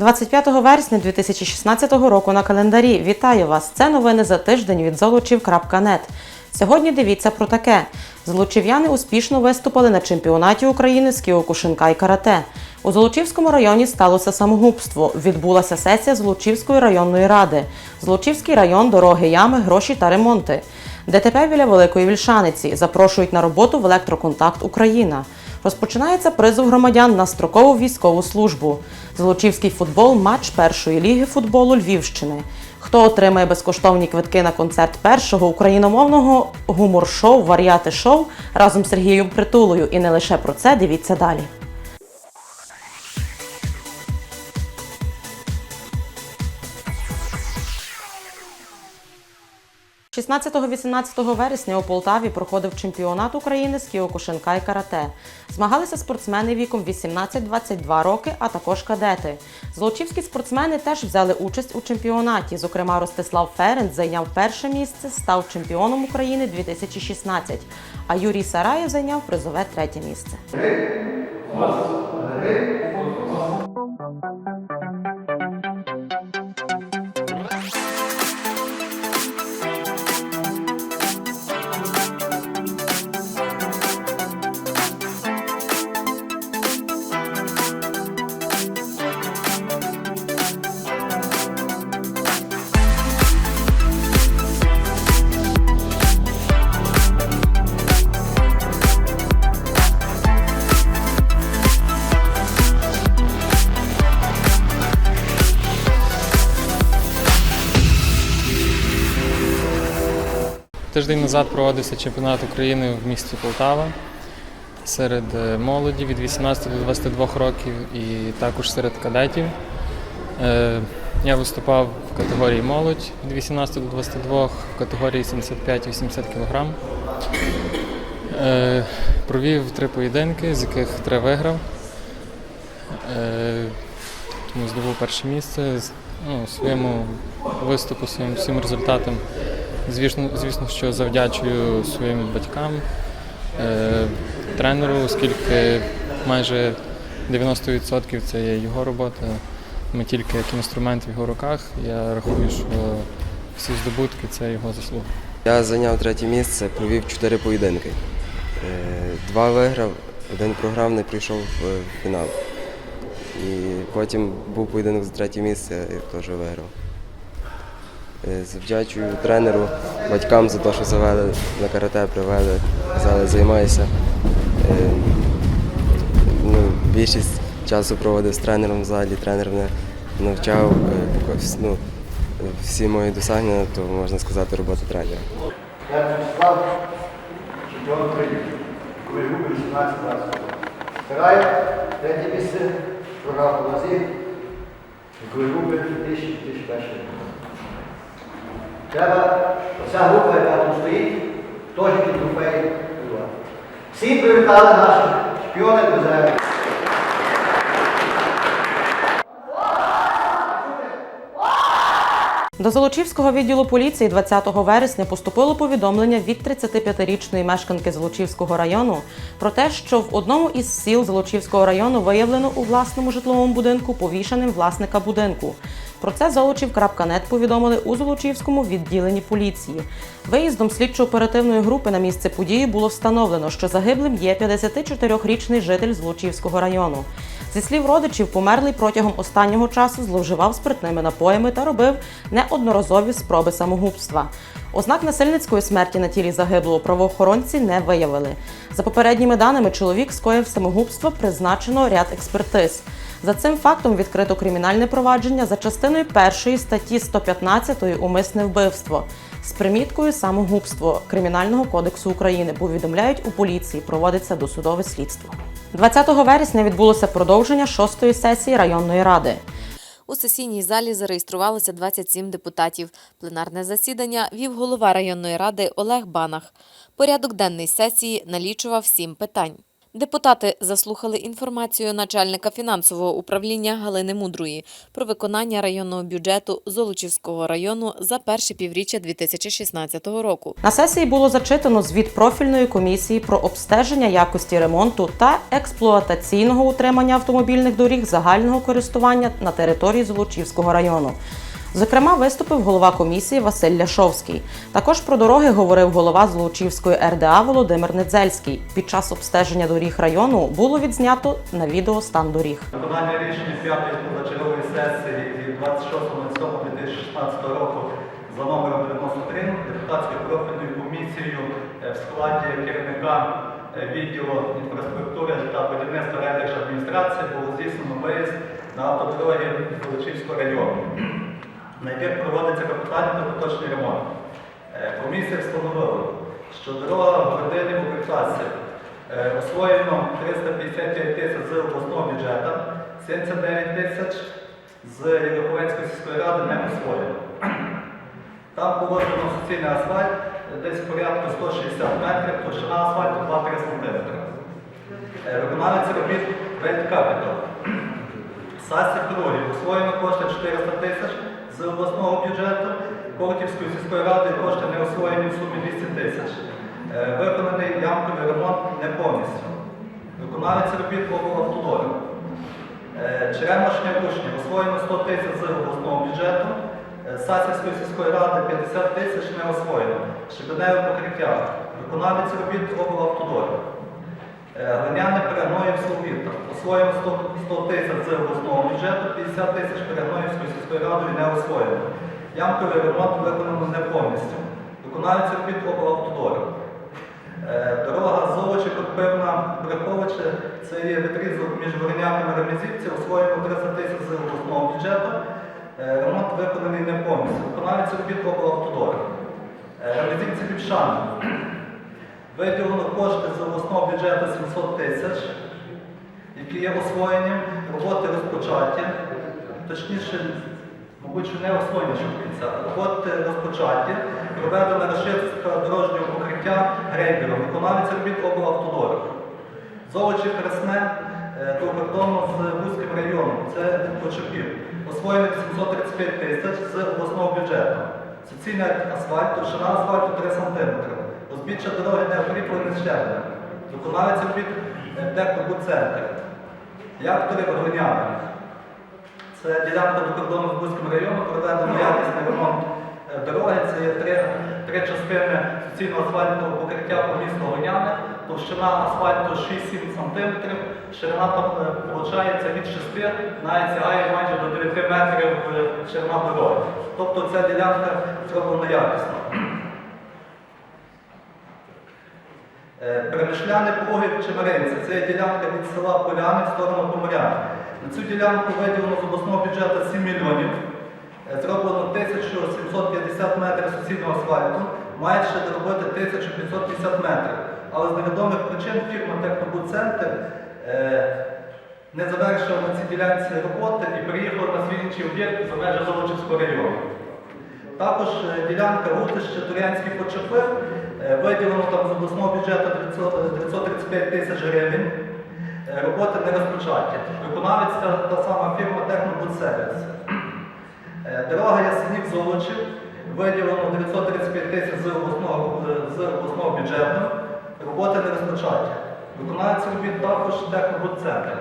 25 вересня 2016 року на календарі. Вітаю вас! Це новини за тиждень від золочів.нет. Сьогодні дивіться про таке. Золочів'яни успішно виступили на чемпіонаті України з кіокушинка і карате. У Золочівському районі сталося самогубство. Відбулася сесія Золочівської районної ради. Золочівський район, дороги, ями, гроші та ремонти. ДТП біля Великої Вільшаниці запрошують на роботу в електроконтакт Україна. Розпочинається призов громадян на строкову військову службу. Золочівський футбол матч першої ліги футболу Львівщини. Хто отримає безкоштовні квитки на концерт першого україномовного гумор-шоу Варіати шоу разом з Сергієм Притулою. І не лише про це дивіться далі. 16-18 вересня у Полтаві проходив чемпіонат України з кіокушинка і карате. Змагалися спортсмени віком 18-22 роки, а також кадети. Золочівські спортсмени теж взяли участь у чемпіонаті. Зокрема, Ростислав Ференц зайняв перше місце, став чемпіоном України 2016, а Юрій Сараєв зайняв призове третє місце. Тиждень назад проводився чемпіонат України в місті Полтава серед е, молоді від 18 до 22 років і також серед кадетів. Е, Я виступав в категорії молодь від 18 до 22, в категорії 75-80 кг. Е, Провів три поєдинки, з яких три виграв. Тому здобув перше місце. Ну, своєму виступу, своїм всім результатам Звісно, звісно, що завдячую своїм батькам, е, тренеру, оскільки майже 90% це є його робота. Ми тільки як інструмент в його руках. Я рахую, що всі здобутки це його заслуга. Я зайняв третє місце, провів чотири поєдинки. Е, Два виграв, один програв, не прийшов в фінал. І потім був поєдинок за третє місце, я теж виграв. Е, Завдячую тренеру, батькам за те, що завели на карате, привели, казали, займайся. Е, Ну, більшість часу проводив з тренером в залі, тренер мене навчав. е, Ну, всі мої досягнення, то можна сказати, робота тренера. Я Вячеслав, чемпіон України. Коли групи 18 разів. Старає, третє місце, програв лазі. Коли групи 2000-2001 рік. Треба, оця група, яка тут стоїть, теж ті трофеї придбати. Всі привітали наших чемпіонів резервів. До Золочівського відділу поліції 20 вересня поступило повідомлення від 35-річної мешканки Золочівського району про те, що в одному із сіл Золочівського району виявлено у власному житловому будинку повішеним власника будинку. Про це Золочів.нет повідомили у Золочівському відділенні поліції. Виїздом слідчо-оперативної групи на місце події було встановлено, що загиблим є 54-річний житель Золочівського району. Зі слів родичів, померлий протягом останнього часу зловживав спиртними напоями та робив неодноразові спроби самогубства. Ознак насильницької смерті на тілі загиблого правоохоронці не виявили. За попередніми даними, чоловік скоїв самогубство, призначено ряд експертиз. За цим фактом відкрито кримінальне провадження за частиною першої статті 115 умисне вбивство з приміткою самогубство Кримінального кодексу України. Повідомляють у поліції, проводиться досудове слідство. 20 вересня відбулося продовження шостої сесії районної ради. У сесійній залі зареєструвалося 27 депутатів. Пленарне засідання вів голова районної ради Олег Банах. Порядок денний сесії налічував сім питань. Депутати заслухали інформацію начальника фінансового управління Галини Мудрої про виконання районного бюджету Золочівського району за перше півріччя 2016 року. На сесії було зачитано звіт профільної комісії про обстеження якості ремонту та експлуатаційного утримання автомобільних доріг загального користування на території Золочівського району. Зокрема, виступив голова комісії Василь Ляшовський. Також про дороги говорив голова Золочівської РДА Володимир Недзельський. Під час обстеження доріг району було відзнято на відео стан доріг. Виконання рішення п'ятої позачергової сесії від 26.07.2016 року за номером 93 депутатською профільною комісією е, в складі керівника е, відділу інфраструктури та будівництва райдержадміністрації було здійснено виїзд на автодороги Золочівського району, на яких проводиться капітальний та поточний ремонт. Е, Комісія встановила, що дорога в родині в Е, Освоєно 355 тисяч з обласного бюджету, 79 тисяч з Європовецької сільської ради не освоєно. Там положено суцільний асфальт, десь порядку 160 метрів, товщина асфальту 2-3 см. Е, Виконавець робіт Вельт Capital. Сасів другий. Освоєно кошти 400 тисяч з обласного бюджету, Кортівської сільської ради кошти не освоєні в сумі 200 тисяч. Е, Виконаний ямковий ремонт не повністю. Виконавець робіт облавтодору. Черемошня учнів освоєно 100 тисяч з обласного бюджету. Е, Сасівської сільської ради 50 тисяч не освоєно. Шибеневе покриття. Виконавець робіт облавтодору. Е, Глиняне перегноїв Соломіта. Освоєно 100 100 тисяч з обласного бюджету, 50 тисяч перегноївської сільської радою не освоєно. Ямковий ремонт виконано не повністю. Виконавець робіт облавтодору. Е, Дорога Золочі Копивна Бреховиче це є відрізок між Воронями і Ремезівці, освоєно 300 тисяч з обласного бюджету. Е, Ремонт виконаний не повністю. Виконавець робіт облавтодору. Ремезівці Півшани. Виділено кошти з обласного бюджету 700 тисяч, які є освоєні, роботи розпочаті, точніше, мабуть, що не освоєні що кінця. Роботи розпочаті, проведена розширка дорожнього покриття грейдером, виконавець робіт облавтодору. Золочі Красне е, до кордону з Бузьким районом, це Почепів. Освоєних 735 тисяч з обласного бюджету. Суцільний асфальт, товщина асфальту 3 см. Узбіччя дороги не укріплене щебнем. Виконавець робіт е, Технобудцентр. Яктори Глиняни. Це ділянка до кордону з Бузьким районом, проведено якісний ремонт е, дороги. Це є три, три частини суцільного асфальтного покриття по місту Глиняни. Товщина асфальту 6-7 см, ширина там виходить від 6, навіть сягає майже до 9 метрів е, ширина дороги. Тобто ця ділянка зроблена якісно. Е, Перемишляне Погиб Чемеринці. Це є ділянка від села Поляни в сторону Поморян. На цю ділянку виділено з обласного бюджету 7 мільйонів. Е, Зроблено 1750 метрів суцільного асфальту, має ще доробити 1550 метрів. Але з невідомих причин фірма Технобудцентр е, не завершила на цій ділянці роботи і приїхала на свій інший об'єкт за межі Золочівського району. Також е, ділянка Рутище Турянський почепив, е, виділено там з обласного бюджету 935 тисяч гривень. Е, Роботи не розпочаті. Виконавець та, сама фірма Технобудсервіс. Дорога Ясенів Золочів виділено 935 тисяч з обласного, з обласного бюджету. Роботи не розпочаті. Виконавець робіт також Технобудцентр.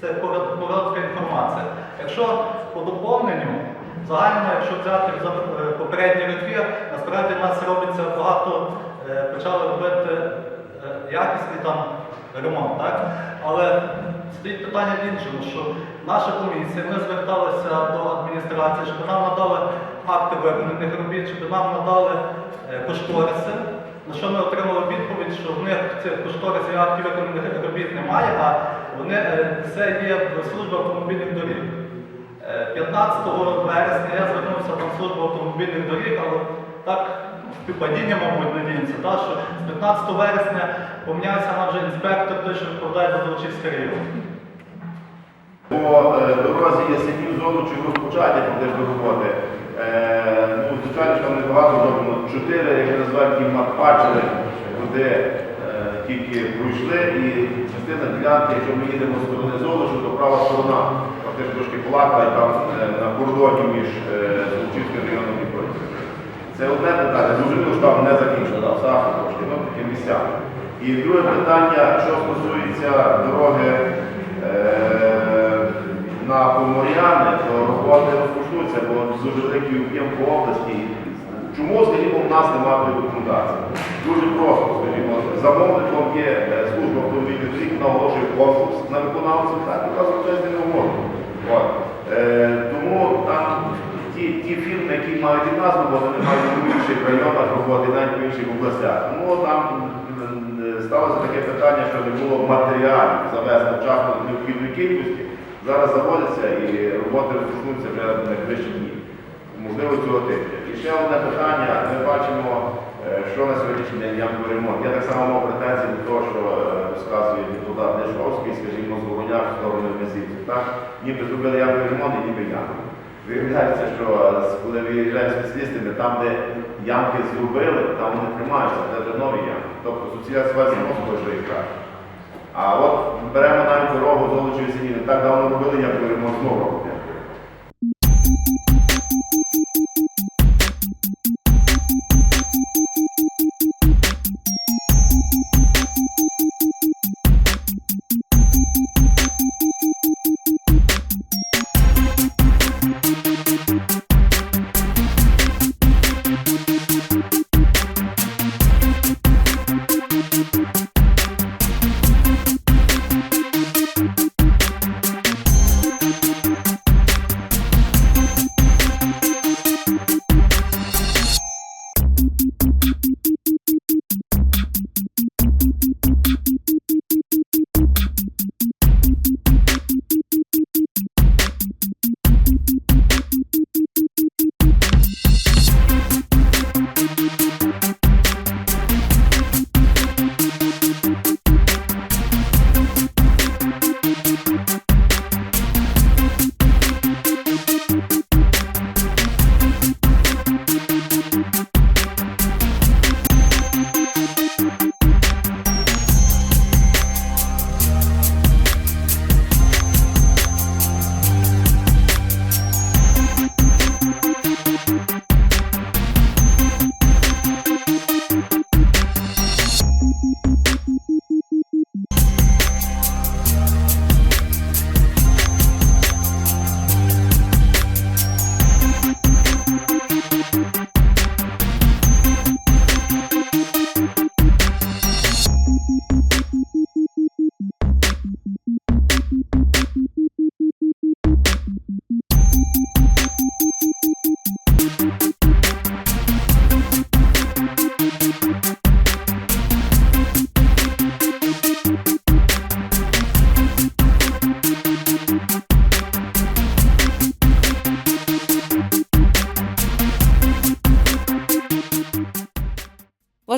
Це коротка інформація. Якщо по доповненню, загально, якщо взяти е, попередні роки, насправді в нас робиться багато, е, почали робити е, якісний там ремонт, так? Але стоїть питання в іншому, що наша комісія, ми зверталися до адміністрації, щоб нам надали акти виконаних робіт, щоб нам надали кошториси. На що ми отримали відповідь, що в них цих кошторисів і актів виконаних робіт немає, а вони е, все є в службі автомобільних доріг. Е, 15 вересня я звернувся в службу автомобільних доріг, але так співпадіння, мабуть, надіємося, та, що з 15 вересня помінявся нам вже інспектор, той, що відповідає за Золочівський район. По е, дорозі Ясенів Золочів розпочаті фактично роботи. Е, ну, звичайно, там небагато зроблено. Чотири, як називають їх макпачери, куди е, тільки пройшли, і частина ділянки, якщо ми їдемо з сторони Золочу, то права сторона, фактично трошки плакала, і там е, на кордоні між е, Золочівським районом і Борисовичем. Це одне питання. Зрозуміло, що там не закінчено, там сахар трошки, ну таке місця. І друге питання, що стосується дороги е, на Поморяни, то роботи розпочнуться, бо дуже великий об'єм по області. Чому, скажімо, в нас немає документації? Дуже просто, скажімо, замовником є е, служба автомобільних доріг, вона оголошує конкурс на виконавців, так, і нас з не. Е, тому там ті, ті фірми, які мають від нас роботу, вони мають в інших районах роботи, навіть в інших областях. Тому там сталося таке питання, що не було матеріалів завезти вчасно необхідної кількості. Зараз заводяться і роботи розпочнуться вже в найближчі дні. Можливо, цього тижня. І ще одне питання. Ми бачимо, е, що на сьогоднішній день ямковий ремонт. Я так само мав претензії до того, що е, розказує депутат Лешовський, скажімо, з Вороняк в сторону Мезівців. Так? Ніби зробили ямковий ремонт і ніби ямки. Виявляється, що е, коли виїжджають спеціалістами, там, де ямки зробили, там вони тримаються, це вже нові ямки. Тобто ситуація може що і краще. А от беремо навіть дорогу Золочої Синіни, так давно робили ямковий ремонт, знову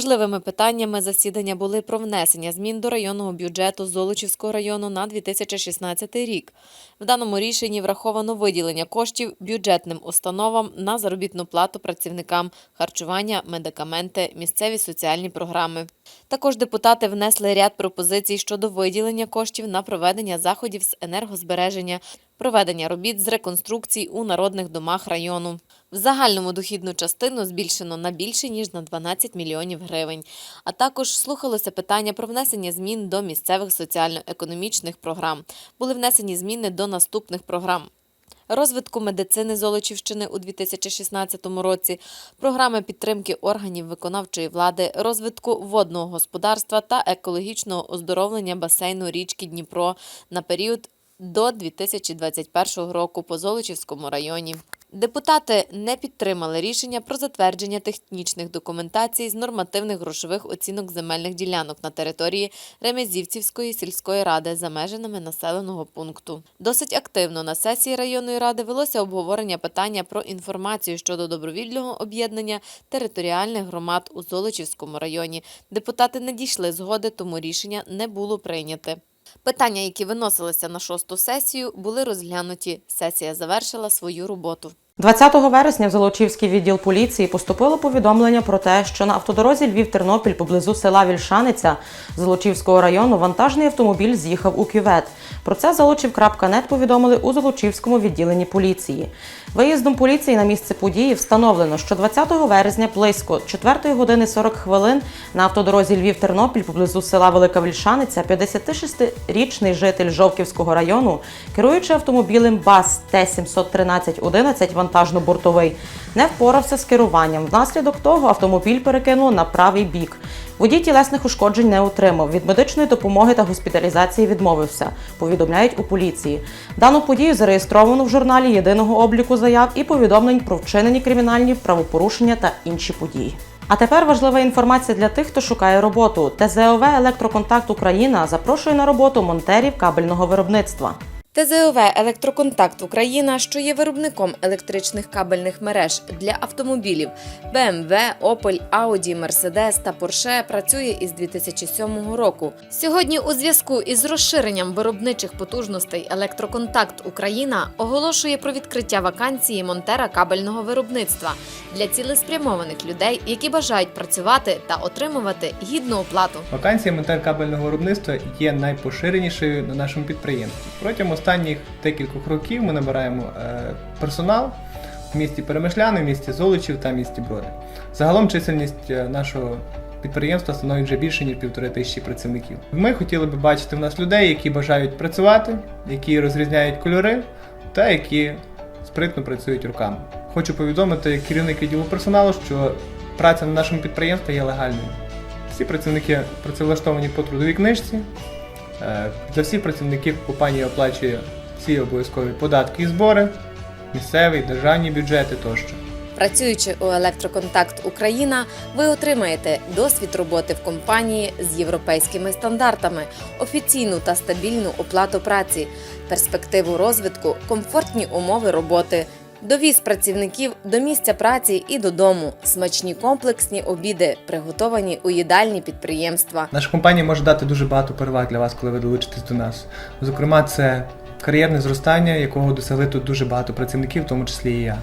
Важливими питаннями засідання були про внесення змін до районного бюджету Золочівського району на 2016 рік. В даному рішенні враховано виділення коштів бюджетним установам на заробітну плату працівникам, харчування, медикаменти, місцеві соціальні програми. Також депутати внесли ряд пропозицій щодо виділення коштів на проведення заходів з енергозбереження, проведення робіт з реконструкцій у народних домах району. В загальному дохідну частину збільшено на більше ніж на 12 мільйонів гривень. А також слухалося питання про внесення змін до місцевих соціально-економічних програм. Були внесені зміни до наступних програм. Розвитку медицини Золочівщини у 2016 році, програми підтримки органів виконавчої влади, розвитку водного господарства та екологічного оздоровлення басейну річки Дніпро на період до 2021 року по Золочівському районі. Депутати не підтримали рішення про затвердження технічних документацій з нормативних грошових оцінок земельних ділянок на території Ремезівцівської сільської ради за межами населеного пункту. Досить активно на сесії районної ради велося обговорення питання про інформацію щодо добровільного об'єднання територіальних громад у Золочівському районі. Депутати не дійшли згоди, тому рішення не було прийняте. Питання, які виносилися на шосту сесію, були розглянуті. Сесія завершила свою роботу. 20 вересня в Золочівський відділ поліції поступило повідомлення про те, що на автодорозі Львів-Тернопіль поблизу села Вільшаниця Золочівського району вантажний автомобіль з'їхав у кювет. Про це Золочів.нет повідомили у Золочівському відділенні поліції. Виїздом поліції на місце події встановлено, що 20 вересня близько 4 години 40 хвилин на автодорозі Львів-Тернопіль поблизу села Велика Вільшаниця 56-річний житель Жовківського району, керуючи автомобілем БАЗ Т-713-11 вантажно-бортовий, не впорався з керуванням. Внаслідок того автомобіль перекинуло на правий бік. Водій тілесних ушкоджень не отримав. Від медичної допомоги та госпіталізації відмовився, повідомляють у поліції. Дану подію зареєстровано в журналі єдиного обліку заяв і повідомлень про вчинені кримінальні правопорушення та інші події. А тепер важлива інформація для тих, хто шукає роботу. ТЗОВ Електроконтакт Україна запрошує на роботу монтерів кабельного виробництва. ТЗОВ Електроконтакт Україна, що є виробником електричних кабельних мереж для автомобілів BMW, Opel, Audi, Mercedes та Porsche, працює із 2007 року. Сьогодні, у зв'язку із розширенням виробничих потужностей Електроконтакт Україна оголошує про відкриття вакансії монтера кабельного виробництва для цілеспрямованих людей, які бажають працювати та отримувати гідну оплату. Вакансія монтер кабельного виробництва є найпоширенішою на нашому підприємстві. Протягом останніх декількох років ми набираємо е, персонал в місті Перемишляни, в місті Золочів та місті Броди. Загалом чисельність е, нашого підприємства становить вже більше ніж півтори тисячі працівників. Ми хотіли би бачити в нас людей, які бажають працювати, які розрізняють кольори та які спритно працюють руками. Хочу повідомити керівник відділу персоналу, що праця на нашому підприємстві є легальною. Всі працівники працевлаштовані по трудовій книжці. Е, Для всіх працівників компанія оплачує всі обов'язкові податки і збори, місцеві, державні бюджети тощо. Працюючи у Електроконтакт Україна, ви отримаєте досвід роботи в компанії з європейськими стандартами, офіційну та стабільну оплату праці, перспективу розвитку, комфортні умови роботи. Довіз працівників до місця праці і додому, смачні комплексні обіди, приготовані у їдальні підприємства. Наша компанія може дати дуже багато переваг для вас, коли ви долучитесь до нас. Зокрема, це кар'єрне зростання, якого досягли тут дуже багато працівників, в тому числі і я.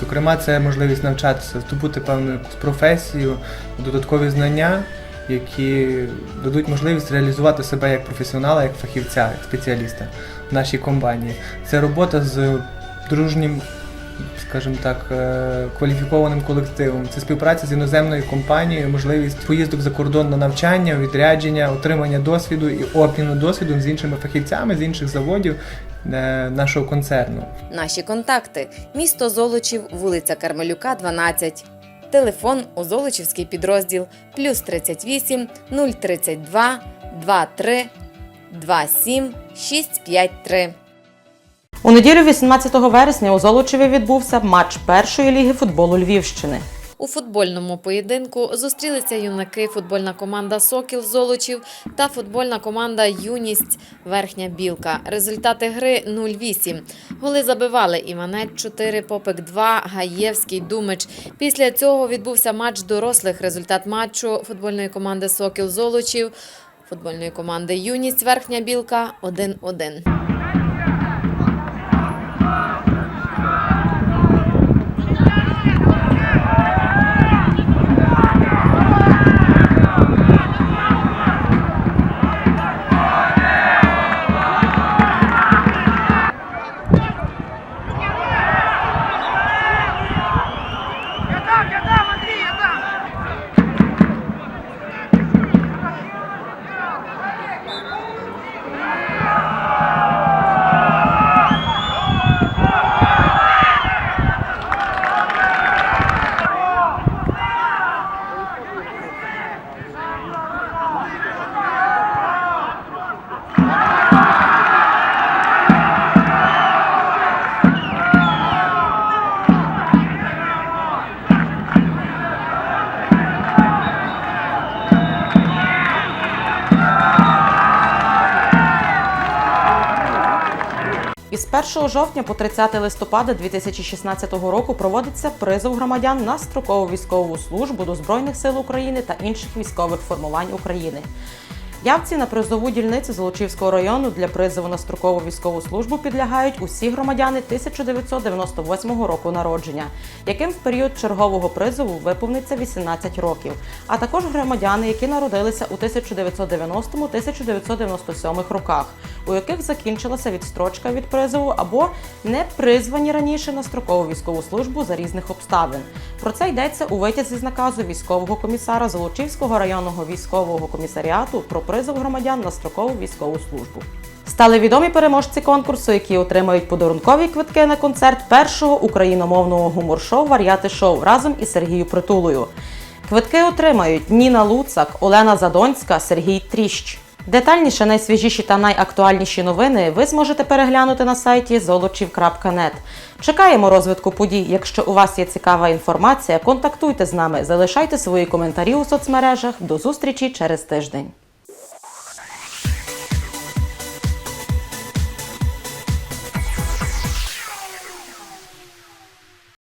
Зокрема, це можливість навчатися, здобути певну професію, додаткові знання, які дадуть можливість реалізувати себе як професіонала, як фахівця, як спеціаліста в нашій компанії. Це робота з дружнім скажімо так, е, кваліфікованим колективом. Це співпраця з іноземною компанією, можливість поїздок за кордон на навчання, відрядження, отримання досвіду і обміну досвідом з іншими фахівцями з інших заводів е, нашого концерну. Наші контакти: місто Золочів, вулиця Кармелюка, 12. Телефон у Золочівський підрозділ плюс 38 032 23 27 653. У неділю 18 вересня у Золочеві відбувся матч першої ліги футболу Львівщини. У футбольному поєдинку зустрілися юнаки, футбольна команда Сокіл Золочів та футбольна команда Юність Верхня Білка. Результати гри 0-8. Голи забивали Іванець 4, Попик 2, Гаєвський, Думич. Після цього відбувся матч дорослих. Результат матчу футбольної команди Сокіл Золочів, футбольної команди Юність Верхня Білка 1-1. 1 жовтня по 30 листопада 2016 року проводиться призов громадян на строкову військову службу до Збройних сил України та інших військових формувань України. Явці на призову дільницю Золочівського району для призову на строкову військову службу підлягають усі громадяни 1998 року народження, яким в період чергового призову виповниться 18 років, а також громадяни, які народилися у 1990-1997 роках, у яких закінчилася відстрочка від призову або не призвані раніше на строкову військову службу за різних обставин. Про це йдеться у витязі з наказу військового комісара Золочівського районного військового комісаріату про призов громадян на строкову військову службу. Стали відомі переможці конкурсу, які отримають подарункові квитки на концерт першого україномовного гумор-шоу Варіати шоу разом із Сергією Притулою. Квитки отримають Ніна Луцак, Олена Задонська, Сергій Тріщ. Детальніше найсвіжіші та найактуальніші новини ви зможете переглянути на сайті золочів.нет. Чекаємо розвитку подій. Якщо у вас є цікава інформація, контактуйте з нами, залишайте свої коментарі у соцмережах. До зустрічі через тиждень.